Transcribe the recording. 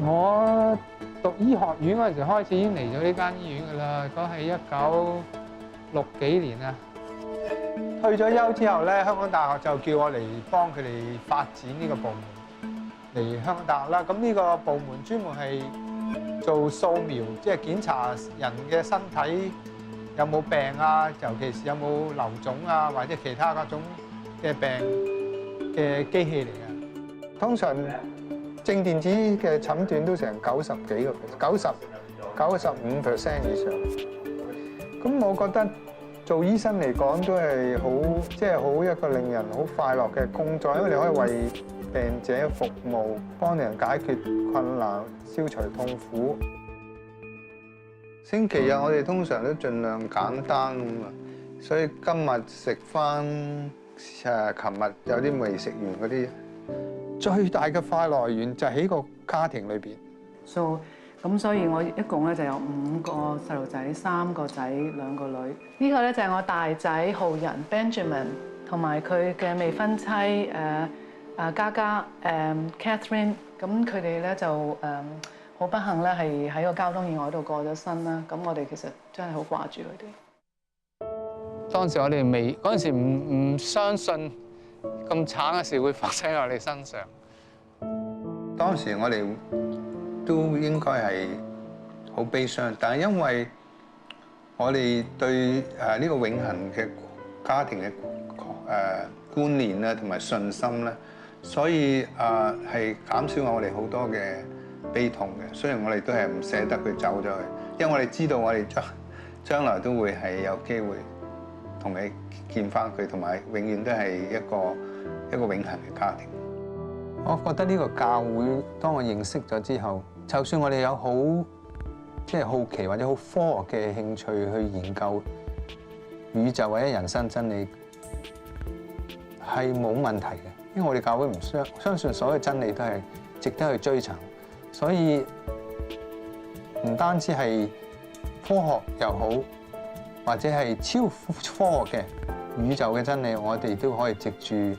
我讀醫學院嗰陣時開始已經嚟咗呢間醫院㗎啦，嗰係一九六幾年啊。退咗休之後咧，香港大學就叫我嚟幫佢哋發展呢個部門嚟香港大學啦。咁呢個部門專門係做掃描，即係檢查人嘅身體有冇病啊，尤其是有冇流腫啊，或者其他各種嘅病嘅機器嚟嘅。通常正電子嘅診斷都成九十幾個九十九十五 percent 以上。咁我覺得做醫生嚟講都係好，即係好一個令人好快樂嘅工作，因為你可以為病者服務，幫人解決困難，消除痛苦。星期日我哋通常都盡量簡單咁啊，所以今日食翻誒，琴日有啲未食完嗰啲。最大嘅快樂來源就喺個家庭裏邊。So 咁所以我一共咧就有五個細路仔，三個仔兩個女。呢個咧就係我大仔浩仁 Benjamin 同埋佢嘅未婚妻誒誒嘉嘉誒 Catherine。咁佢哋咧就誒好不幸咧係喺個交通意外度過咗身啦。咁我哋其實真係好掛住佢哋。當時我哋未嗰陣時唔唔相信咁慘嘅事會發生喺我哋身上。當時我哋都應該係好悲傷，但係因為我哋對誒呢個永恆嘅家庭嘅誒觀念咧，同埋信心咧，所以誒係減少我哋好多嘅悲痛嘅。雖然我哋都係唔捨得佢走咗去，因為我哋知道我哋將將來都會係有機會同你見翻佢，同埋永遠都係一個一個永恆嘅家庭。我覺得呢個教會，當我認識咗之後，就算我哋有好即係好奇或者好科學嘅興趣去研究宇宙或者人生真理，係冇問題嘅。因為我哋教會唔相相信所有真理都係值得去追尋，所以唔單止係科學又好，或者係超科學嘅宇宙嘅真理，我哋都可以藉住